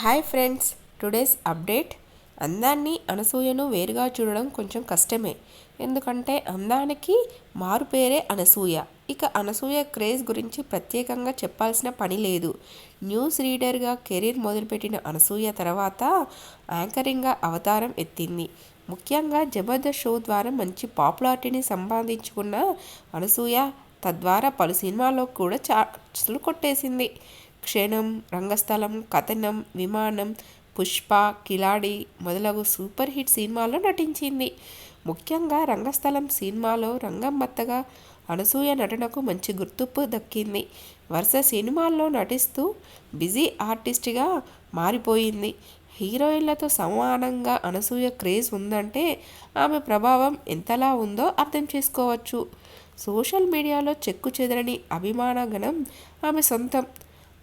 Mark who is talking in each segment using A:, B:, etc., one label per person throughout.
A: Hi friends today's update అందాన్ని అనసూయను వేరుగా చూడడం కొంచెం కష్టమే. ఎందుకంటే అందానికి మారు పేరే అనసూయ. ఇక అనసూయ క్రేజ్ గురించి ప్రత్యేకంగా చెప్పాల్సిన పని లేదు. న్యూస్ రీడర్గా కెరీర్ మొదలుపెట్టిన అనసూయ తర్వాత యాంకరింగ్గా అవతారం ఎత్తింది. ముఖ్యంగా జబర్దస్త్ షో ద్వారా మంచి పాపులారిటీని సంపాదించుకున్న అనసూయ తద్వారా పలు సినిమాల్లో కూడా చాట్లు కొట్టేసింది క్షణం రంగస్థలం కథనం విమానం పుష్ప కిలాడి మొదలగు సూపర్ హిట్ సినిమాల్లో నటించింది. ముఖ్యంగా రంగస్థలం సినిమాలో రంగమ్మత్తగా అనసూయ నటనకు మంచి గుర్తింపు దక్కింది. వరుస సినిమాల్లో నటిస్తూ బిజీ ఆర్టిస్ట్గా మారిపోయింది. హీరోయిన్లతో సమానంగా అనసూయ క్రేజ్ ఉందంటే ఆమె ప్రభావం ఎంతలా ఉందో అర్థం చేసుకోవచ్చు. సోషల్ మీడియాలో చెక్కు చెదరని అభిమానగణం ఆమె సొంతం.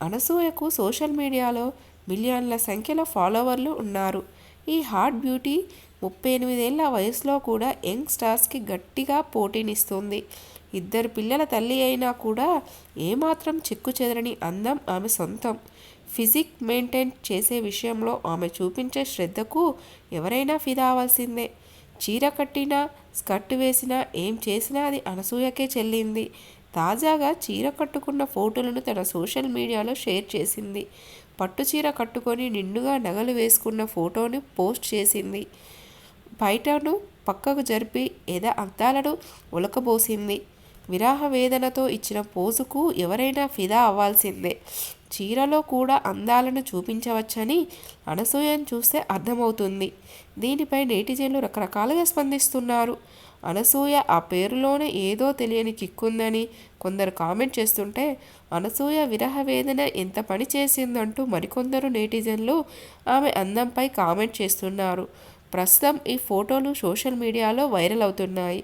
A: అనసూయకు సోషల్ మీడియాలో మిలియన్ల సంఖ్యలో ఫాలోవర్లు ఉన్నారు. ఈ హాట్ బ్యూటీ ముప్పై ఎనిమిదేళ్ళ వయసులో కూడా యంగ్ స్టార్స్కి గట్టిగా పోటీనిస్తుంది. ఇద్దరు పిల్లల తల్లి అయినా కూడా ఏమాత్రం చిక్కు చెదరని అందం ఆమె సొంతం. ఫిజిక్ మెయింటైన్ చేసే విషయంలో ఆమె చూపించే శ్రద్ధకు ఎవరైనా ఫిదా అవ్వాల్సిందే. చీర కట్టినా స్కర్ట్ వేసినా ఏం చేసినా అది అనసూయకే చెల్లింది. తాజాగా చీర కట్టుకున్న ఫోటోలను తన సోషల్ మీడియాలో షేర్ చేసింది. పట్టు చీర కట్టుకొని నిండుగా నగలు వేసుకున్న ఫోటోని పోస్ట్ చేసింది. బయటను పక్కకు జరిపి ఎద అద్దాలను ఉలకబోసింది. విరాహ వేదనతో ఇచ్చిన పోజుకు ఎవరైనా ఫిదా అవ్వాల్సిందే. చీరలో కూడా అందాలను చూపించవచ్చని అనసూయను చూస్తే అర్థమవుతుంది. దీనిపై నేటిజన్లు రకరకాలుగా స్పందిస్తున్నారు. అనసూయ ఆ పేరులోనే ఏదో తెలియని కిక్కుందని కొందరు కామెంట్ చేస్తుంటే అనసూయ విరహ వేదన ఎంత పని చేసిందంటూ మరికొందరు నేటిజన్లు ఆమె అందంపై కామెంట్ చేస్తున్నారు. ప్రస్తుతం ఈ ఫోటోలు సోషల్ మీడియాలో వైరల్ అవుతున్నాయి.